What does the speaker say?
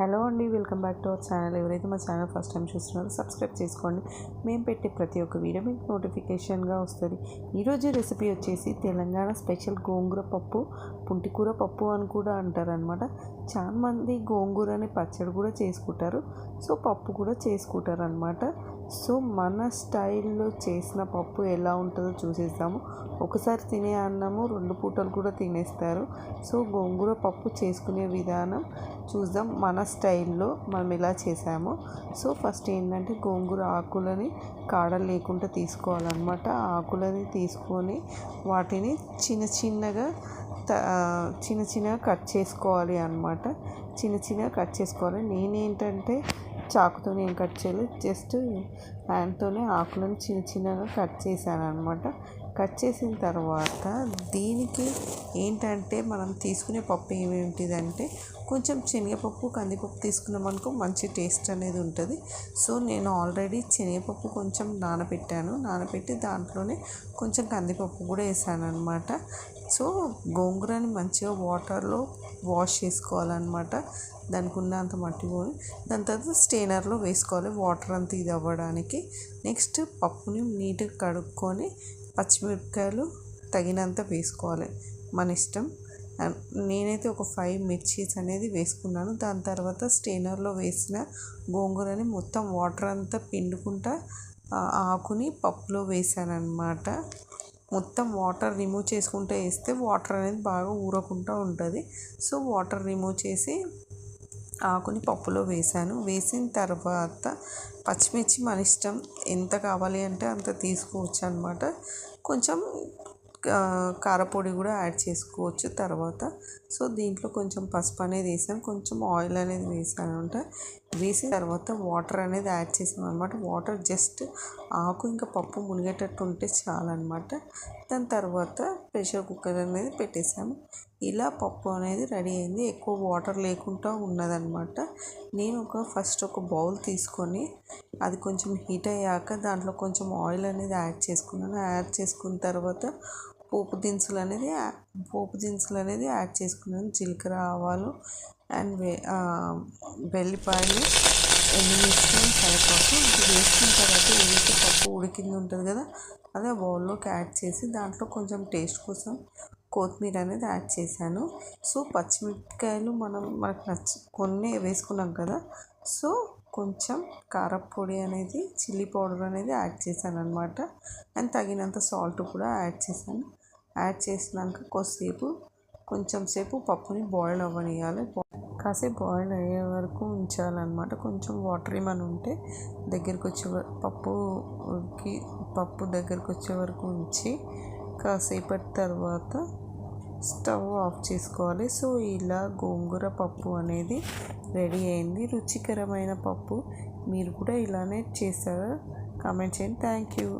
Hello అండి welcome back to our channel. ఎవరైతే మా ఛానల్ ఫస్ట్ టైం చూస్తున్నారో సబ్స్క్రైబ్ చేసుకోండి. మేము పెట్టే ప్రతి ఒక్క వీడియో మీకు నోటిఫికేషన్గా వస్తుంది. ఈరోజు రెసిపీ వచ్చేసి తెలంగాణ స్పెషల్ గోంగూర పప్పు పుంటికూర పప్పు అని కూడా అంటారనమాట చాలా మంది గోంగూరని పచ్చడి కూడా చేసుకుంటారు. సో పప్పు కూడా చేసుకుంటారు అనమాట సో మన స్టైల్లో చేసిన పప్పు ఎలా ఉంటుందో చూసేద్దాము. ఒకసారి తినే అన్నము రెండు పూటలు కూడా తినేస్తారు. సో గోంగూర పప్పు చేసుకునే విధానం చూద్దాం. మన స్టైల్లో మనం ఎలా చేసామో. సో ఫస్ట్ ఏంటంటే గోంగూర ఆకులని కాడలు లేకుండా తీసుకోవాలన్నమాట. ఆకులని తీసుకొని వాటిని చిన్న చిన్నగా చిన్న చిన్నగా కట్ చేసుకోవాలి అనమాట చిన్న చిన్నగా కట్ చేసుకోవాలి. నేనేంటంటే చాకుతో ఏం కట్ చేయలేదు. జస్ట్ హ్యాండ్తోనే ఆకులను చిన్న చిన్నగా కట్ చేశాను అనమాట కట్ చేసిన తర్వాత దీనికి ఏంటంటే మనం తీసుకునే పప్పు ఏమేంటిదంటే కొంచెం శనగపప్పు కందిపప్పు తీసుకున్నాం అనుకో మంచి టేస్ట్ అనేది ఉంటుంది. సో నేను ఆల్రెడీ శనగపప్పు కొంచెం నానబెట్టాను. నానబెట్టి దాంట్లోనే కొంచెం కందిపప్పు కూడా వేసాను అనమాట సో గోంగూరని మంచిగా వాటర్లో వాష్ చేసుకోవాలన్నమాట. దానికి ఉన్నంత మట్టి పోయి దాని తర్వాత స్టెయినర్లో వేసుకోవాలి వాటర్ అంతా ఇది అవ్వడానికి. నెక్స్ట్ పప్పుని నీట్గా కడుక్కొని పచ్చిమిరపకాయలు తగినంత వేసుకోవాలి. మన ఇష్టం. నేనైతే ఒక ఫైవ్ మిర్చీస్ అనేది వేసుకున్నాను. దాని తర్వాత స్టెయినర్లో వేసిన గోంగూరని మొత్తం వాటర్ అంతా పిండుకుంటా ఆకుని పప్పులో వేసాను మొత్తం వాటర్ రిమూవ్ చేసుకుంటూ వేస్తే వాటర్ అనేది బాగా ఊరకుండా ఉంటుంది. సో వాటర్ రిమూవ్ చేసి ఆకుని పప్పులో వేసాను. వేసిన తర్వాత పచ్చిమిర్చి మన ఇష్టం ఎంత కావాలి అంటే అంత తీసుకోవచ్చు అనమాట కొంచెం కారపొడి కూడా యాడ్ చేసుకోవచ్చు తర్వాత. సో దీంట్లో కొంచెం పసుపు అనేది వేసాను. కొంచెం ఆయిల్ అనేది వేసాను అంటే వేసిన తర్వాత వాటర్ అనేది యాడ్ చేసాను అనమాట వాటర్ జస్ట్ ఆకు ఇంకా పప్పు మునిగేటట్టు ఉంటే చాలన్నమాట. దాని తర్వాత ప్రెషర్ కుక్కర్ అనేది పెట్టేసాము. ఇలా పప్పు అనేది రెడీ అయింది. ఎక్కువ వాటర్ లేకుండా ఉన్నదనమాట నేను ఒక ఫస్ట్ ఒక బౌల్ తీసుకొని అది కొంచెం హీట్ అయ్యాక దాంట్లో కొంచెం ఆయిల్ అనేది యాడ్ చేసుకున్నాను. యాడ్ చేసుకున్న తర్వాత పోపు దినుసులు అనేది పోపు దినుసులు అనేది యాడ్ చేసుకున్నాను. జీలకర్ర ఆవాలు అండ్ వెల్లిపాయలు ఎండుమిర్చి కరివేపాకు. ఇది వేసుకున్న తర్వాత ఏదైతే పప్పు ఉడికింది ఉంటుంది కదా అదే బౌల్లోకి యాడ్ చేసి దాంట్లో కొంచెం టేస్ట్ కోసం కొత్తిమీర అనేది యాడ్ చేశాను. సో పచ్చిమిరపకాయలు మనం మనకు నచ్చ కొన్ని వేసుకున్నాం కదా సో కొంచెం కారపొడి అనేది చిల్లీ పౌడర్ అనేది యాడ్ చేశాను అనమాట అండ్ తగినంత సాల్ట్ కూడా యాడ్ చేశాను. యాడ్ చేసినాక కొద్దిసేపు కొంచెం సేపు పప్పుని బాయిల్ అవ్వనియాలి కాసేపు బాయిల్ అయ్యే వరకు ఉంచాలన్నమాట. కొంచెం వాటర్ ఏమైనా ఉంటే దగ్గరికి వచ్చే పప్పుకి పప్పు దగ్గరికి వచ్చే వరకు ఉంచి కాసేపటి తర్వాత స్టవ్ ఆఫ్ చేసుకోవాలి. సో ఇలా గోంగూర పప్పు అనేది రెడీ అయింది. రుచికరమైన పప్పు మీరు కూడా ఇలానే చేస్తారా కామెంట్ చేయండి. Thank you.